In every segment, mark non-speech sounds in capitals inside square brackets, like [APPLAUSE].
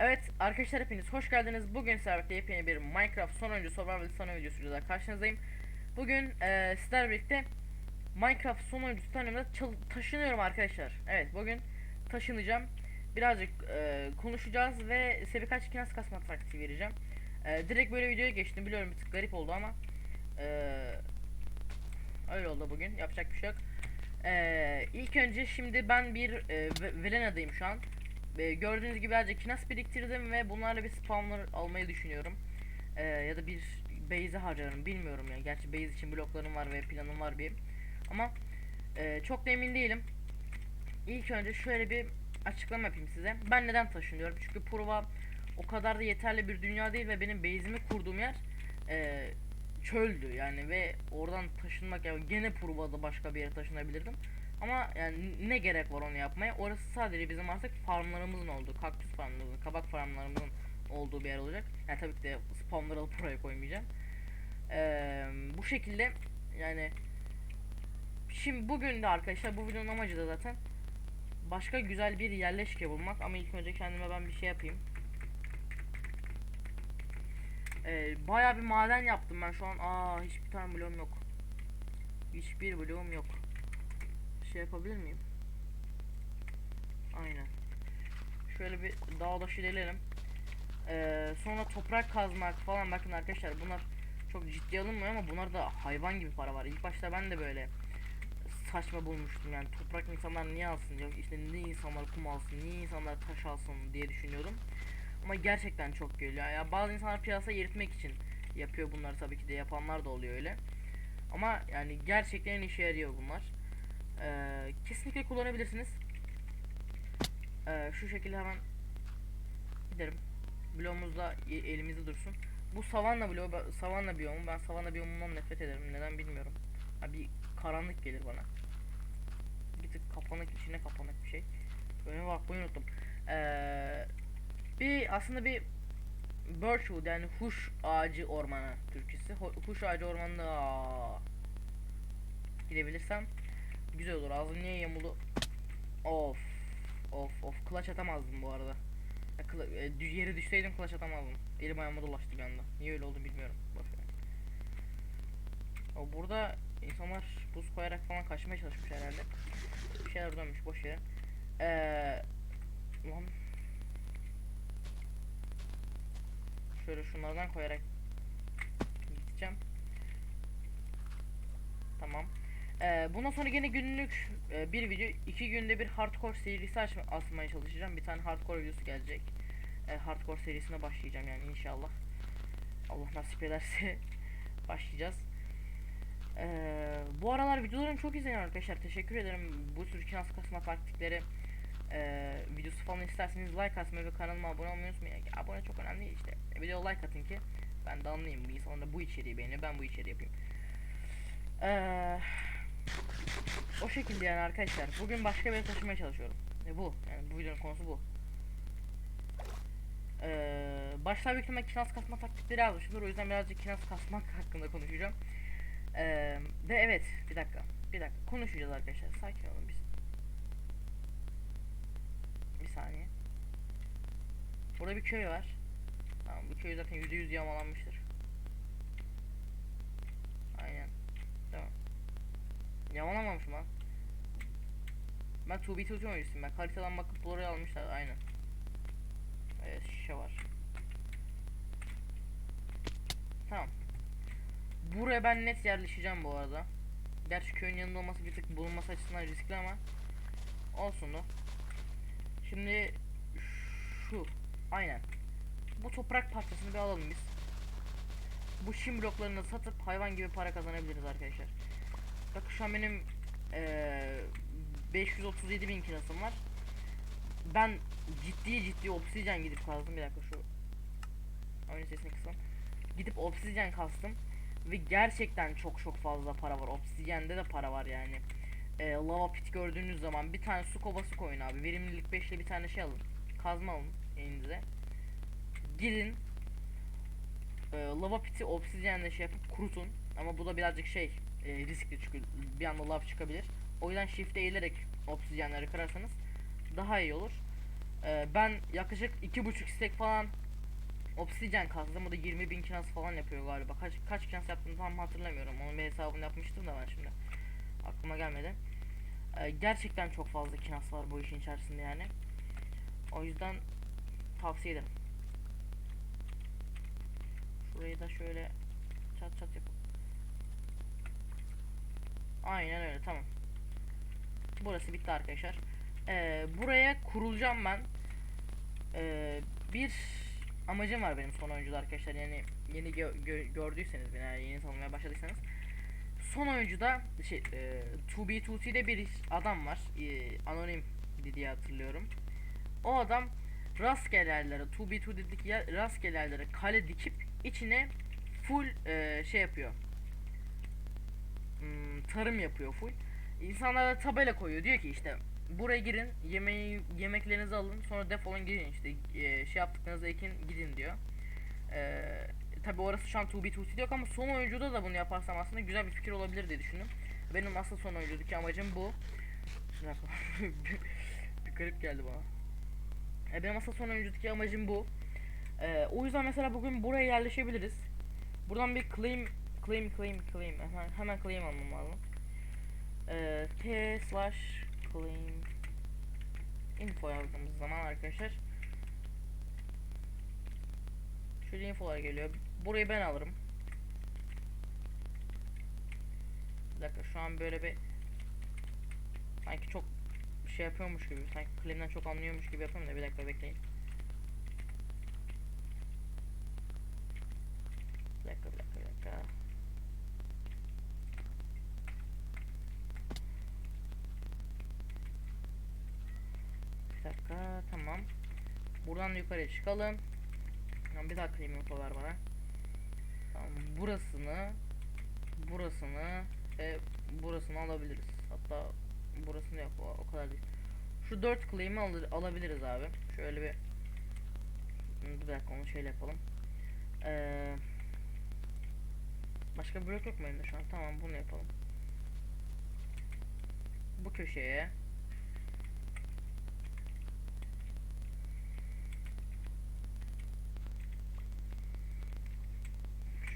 Evet arkadaşlar hepiniz hoş geldiniz. Bugün birlikte yepyeni bir Minecraft son oyuncu survival son videosuyla karşınızdayım. Bugün e, sizlerle birlikte Minecraft son oyuncu tanımda taşınıyorum arkadaşlar. Evet bugün taşınacağım. Birazcık e, konuşacağız ve size birkaç kinas kasma taktiği vereceğim. E, direkt böyle videoya geçtim biliyorum bir tık garip oldu ama e, öyle oldu bugün yapacak bir şey yok. E, ilk önce şimdi ben bir e, Ve- Velena'dayım şu an. E, gördüğünüz gibi birazcık kinas biriktirdim ve bunlarla bir spawner almayı düşünüyorum. E, ya da bir base'e harcarım bilmiyorum ya. Gerçi base için bloklarım var ve planım var bir. Ama e, çok da emin değilim. İlk önce şöyle bir açıklama yapayım size. Ben neden taşınıyorum? Çünkü Prova o kadar da yeterli bir dünya değil ve benim base'imi kurduğum yer e, çöldü yani ve oradan taşınmak yani gene Prova'da başka bir yere taşınabilirdim. Ama yani ne gerek var onu yapmaya? Orası sadece bizim artık farmlarımızın olduğu, kaktüs farmlarımızın, kabak farmlarımızın olduğu bir yer olacak. Yani tabii ki de spawnları alıp buraya koymayacağım. Ee, bu şekilde yani şimdi bugün de arkadaşlar bu videonun amacı da zaten başka güzel bir yerleşke bulmak ama ilk önce kendime ben bir şey yapayım. Ee, bayağı bir maden yaptım ben şu an. Aa hiçbir tane bloğum yok. Hiçbir bloğum yok şey yapabilir miyim? Aynen. Şöyle bir dağ başı ilerleyelim. Ee, sonra toprak kazmak falan bakın arkadaşlar bunlar çok ciddi alınmıyor ama bunlar da hayvan gibi para var. İlk başta ben de böyle saçma bulmuştum yani toprak insanlar niye alsın yok işte niye insanlar kum alsın niye insanlar taş alsın diye düşünüyordum. Ama gerçekten çok geliyor. Ya bazı insanlar piyasayı eritmek için yapıyor bunları tabii ki de yapanlar da oluyor öyle. Ama yani gerçekten işe yarıyor bunlar. Ee, kesinlikle kullanabilirsiniz. Ee, şu şekilde hemen giderim. Bloğumuz da e- elimizde dursun. Bu savanna bloğu, savanna biyomu. Ben savanna biyomundan nefret ederim. Neden bilmiyorum. Ha, bir karanlık gelir bana. Bir tık kapanık, içine kapanık bir şey. Önüme bakmayı unuttum. Ee, bir aslında bir Birchwood yani huş ağacı ormanı Türkçesi. Huş ağacı ormanına gidebilirsem güzel olur. Ağzım niye yamulu? Of. Of of. Clutch atamazdım bu arada. Kla- e, yere düşseydim clutch atamazdım. Elim ayağıma dolaştı bir anda. Niye öyle oldu bilmiyorum. O burada insanlar buz koyarak falan kaçmaya çalışmış herhalde. Bir şeyler dönmüş boş yere. Eee lan şöyle şunlardan koyarak gideceğim. Tamam. Ee, bundan sonra yine günlük e, bir video, iki günde bir hardcore serisi açma, atmaya çalışacağım. Bir tane hardcore videosu gelecek. E, hardcore serisine başlayacağım yani inşallah. Allah nasip ederse [LAUGHS] başlayacağız. Ee, bu aralar videolarım çok izleniyor arkadaşlar. Teşekkür ederim. Bu tür kinas kasma taktikleri e, videosu falan isterseniz like atmayı ve kanalıma abone olmayı unutmayın. Abone çok önemli işte. E, video like atın ki ben de anlayayım. Bir insanlar da bu içeriği beğeniyor. Ben bu içeriği yapayım. Eee şekilde yani arkadaşlar. Bugün başka bir yere taşımaya çalışıyorum. E bu. Yani bu videonun konusu bu. Ee, başta büyük ihtimalle kinas kasma taktikleri yazmışımdır. O yüzden birazcık kinas kasmak [LAUGHS] hakkında konuşacağım. Ee, ve evet. Bir dakika. Bir dakika. Konuşacağız arkadaşlar. Sakin olun biz. Bir saniye. Burada bir köy var. Tamam bu köy zaten %100 yağmalanmıştır. Aynen. Tamam. Yamalamamışım lan. Ben 2B tutuyor oyuncusuyum ben. Haritadan bakıp buraya almışlar aynen. Evet şişe var. Tamam. Buraya ben net yerleşeceğim bu arada. Gerçi köyün yanında olması bir tık bulunması açısından riskli ama olsun da. Şimdi şu aynen. Bu toprak parçasını bir alalım biz. Bu şim bloklarını satıp hayvan gibi para kazanabiliriz arkadaşlar. Bak şu an benim eee 537 bin kilosum var. Ben ciddi ciddi obsidyen gidip kazdım. Bir dakika şu oyun sesini kısın. Gidip obsidyen kastım. Ve gerçekten çok çok fazla para var. Obsidyende de para var yani. Eee, lava pit gördüğünüz zaman bir tane su kovası koyun abi. Verimlilik 5'li bir tane şey alın. Kazma alın elinize. Gidin. Eee, lava piti obsidyenle şey yapıp kurutun. Ama bu da birazcık şey e, riskli çünkü bir anda lav çıkabilir. O yüzden shift'e eğilerek obsidyenleri kırarsanız daha iyi olur. Ee, ben yaklaşık iki buçuk stek falan obsidyen kazdım. O da 20 bin kinas falan yapıyor galiba. Kaç kaç kinas yaptığını tam hatırlamıyorum. Onun bir hesabını yapmıştım da ben şimdi. Aklıma gelmedi. Ee, gerçekten çok fazla kinas var bu işin içerisinde yani. O yüzden tavsiye ederim. Şurayı da şöyle çat çat yapalım. Aynen öyle tamam. Burası bitti arkadaşlar. Ee, buraya kurulacağım ben. Ee, bir amacım var benim son oyuncuda arkadaşlar. Yani yeni gö- gö- gördüyseniz beni yani yeni tanımaya başladıysanız. Son oyuncuda şey e, 2B2C'de bir adam var. E, anonim diye hatırlıyorum. O adam rastgele yerlere 2B2'deki yer, rastgele yerlere kale dikip içine full e, şey yapıyor. Hmm, tarım yapıyor full. İnsanlara tabela koyuyor. Diyor ki işte buraya girin, yemeği yemeklerinizi alın, sonra defolun gidin işte e, şey yaptıklarınızı ekin gidin diyor. E, tabi orası şu an 2B2C yok ama son oyuncuda da bunu yaparsam aslında güzel bir fikir olabilir diye düşündüm. Benim asıl son oyuncudaki amacım bu. [LAUGHS] Bir garip geldi bana. E, benim asıl son oyuncudaki amacım bu. E, o yüzden mesela bugün buraya yerleşebiliriz. Buradan bir claim claim claim claim hemen hemen claim almam lazım. E, t slash claim info yazdığımız zaman arkadaşlar şöyle infolar geliyor. Burayı ben alırım. Bir dakika şu an böyle bir sanki çok şey yapıyormuş gibi sanki claim'den çok anlıyormuş gibi yapıyorum da bir dakika bekleyin. Bir dakika bir dakika bir dakika. Bir dakika tamam. Buradan yukarıya çıkalım. Tamam, bir daha info ver bana. Tamam, burasını burasını ve burasını alabiliriz. Hatta burasını yok o, o kadar değil. Şu dört claim'i alır, alabiliriz abi. Şöyle bir bir dakika onu şöyle yapalım. Ee, başka blok yok mu elimde şu an? Tamam bunu yapalım. Bu köşeye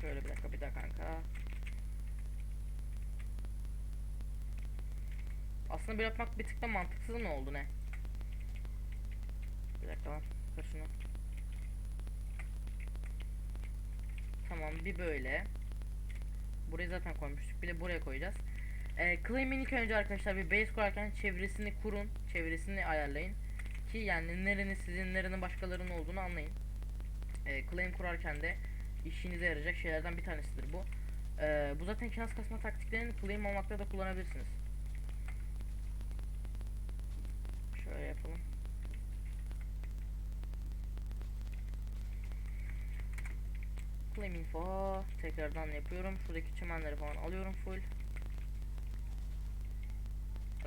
Şöyle bir dakika bir dakika kanka. Aslında böyle yapmak bir tık da mantıksız mı oldu ne? Bir dakika lan. Kır. Tamam bir böyle. Burayı zaten koymuştuk. Bir de buraya koyacağız. Ee, claim'in ilk önce arkadaşlar bir base kurarken çevresini kurun. Çevresini ayarlayın. Ki yani nerenin sizin nerenin başkalarının olduğunu anlayın. Ee, claim kurarken de işinize yarayacak şeylerden bir tanesidir bu. Ee, bu zaten kinas kasma taktiklerini claim olmakta da kullanabilirsiniz. Şöyle yapalım. Claim info tekrardan yapıyorum. Şuradaki çimenleri falan alıyorum full.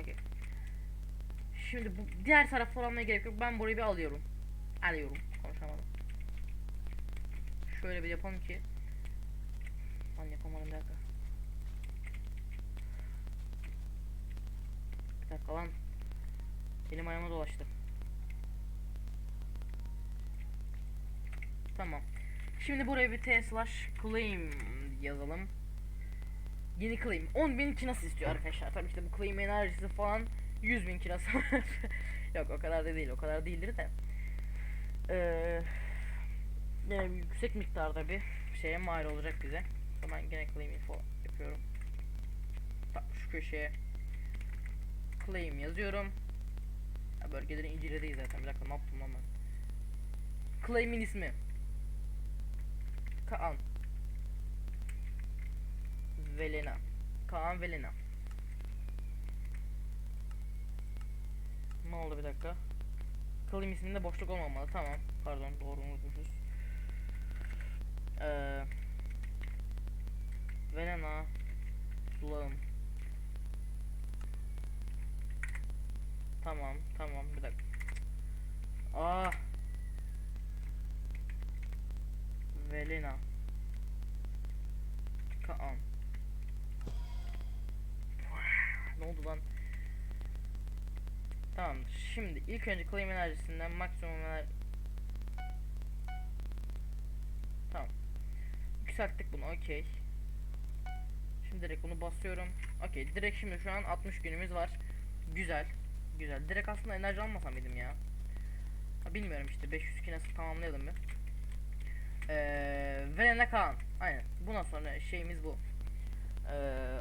Okay. Şimdi bu diğer taraf almaya gerek yok. Ben burayı bir alıyorum. Alıyorum. Konuşamadım. Şöyle bir yapalım ki. Lan yapamadım bir dakika. Bir dakika lan. Benim ayağıma dolaştı. Tamam. Şimdi buraya bir t slash claim yazalım. Yeni claim. 10.000 kinas istiyor arkadaşlar. Tabii işte bu claim enerjisi falan 100.000 kinas. [LAUGHS] Yok o kadar da değil. O kadar değildir de. Eee bir yüksek miktarda bir şeye mal olacak bize. Ben gene claim info yapıyorum. Tam şu köşeye claim yazıyorum. Ya bölgelerin inceledeyiz zaten. Bir dakika ne yaptım lan ben? Claim'in ismi. Kaan. Velena. Kaan Velena. Ne oldu bir dakika? Claim isminde boşluk olmamalı. Tamam. Pardon doğru unutmuşuz. Ee, Velena. Sulağım. Tamam, tamam bir dakika. Aa. Velena. Kaan. Ne oldu lan? Tamamdır. Şimdi ilk önce claim enerjisinden maksimum enerji... Yükselttik bunu okey. Şimdi direkt bunu basıyorum. Okey direkt şimdi şu an 60 günümüz var. Güzel. Güzel. Direkt aslında enerji almasam mıydım ya? Ha, bilmiyorum işte 500 ki nasıl tamamlayalım bir. Ee, Verene Kaan. Aynen. Bundan sonra şeyimiz bu. Ee,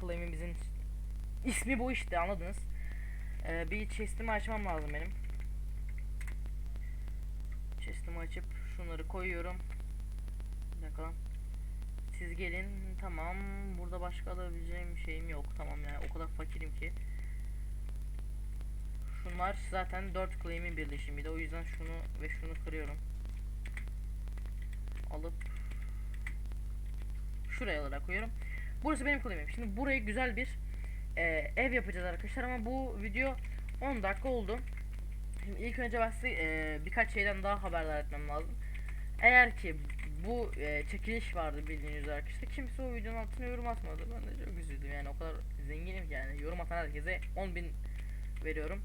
claim'imizin ismi bu işte anladınız. Ee, bir chest'imi açmam lazım benim. Chest'imi açıp şunları koyuyorum. Dakika. Siz gelin. Tamam. Burada başka alabileceğim şeyim yok. Tamam yani o kadar fakirim ki. Şunlar zaten 4 claim'in birleşimiydi. O yüzden şunu ve şunu kırıyorum. Alıp şuraya alarak koyuyorum. Burası benim claim'im. Şimdi burayı güzel bir e, ev yapacağız arkadaşlar ama bu video 10 dakika oldu. Şimdi ilk önce ben size e, birkaç şeyden daha haberdar etmem lazım. Eğer ki bu e, çekiliş vardı bildiğiniz arkadaşlar kimse o videonun altına yorum atmadı. Ben de çok üzüldüm yani o kadar zenginim ki yani yorum atan herkese 10.000 veriyorum.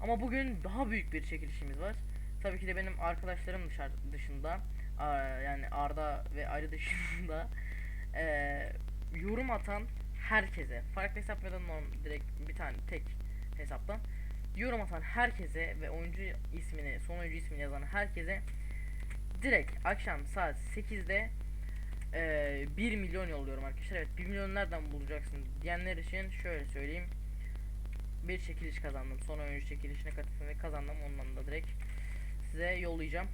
Ama bugün daha büyük bir çekilişimiz var. Tabii ki de benim arkadaşlarım dışarı, dışında yani Arda ve Ali dışında [LAUGHS] e, yorum atan herkese farklı hesap ya da direkt bir tane tek hesaptan yorum atan herkese ve oyuncu ismini son oyuncu ismini yazan herkese direkt akşam saat 8'de e, 1 milyon yolluyorum arkadaşlar. Evet 1 milyon nereden bulacaksın diyenler için şöyle söyleyeyim. Bir çekiliş kazandım. Son oyuncu çekilişine katıldım ve kazandım. Ondan da direkt size yollayacağım.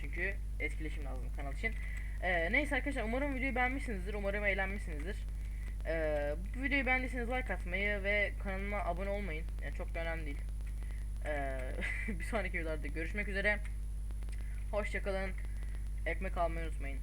Çünkü etkileşim lazım kanal için. E, neyse arkadaşlar umarım videoyu beğenmişsinizdir. Umarım eğlenmişsinizdir. Ee, bu videoyu beğendiyseniz like atmayı ve kanalıma abone olmayın. Yani çok da önemli değil. Ee, [LAUGHS] bir sonraki videolarda görüşmek üzere. Hoşçakalın. Ekmek almayı unutmayın.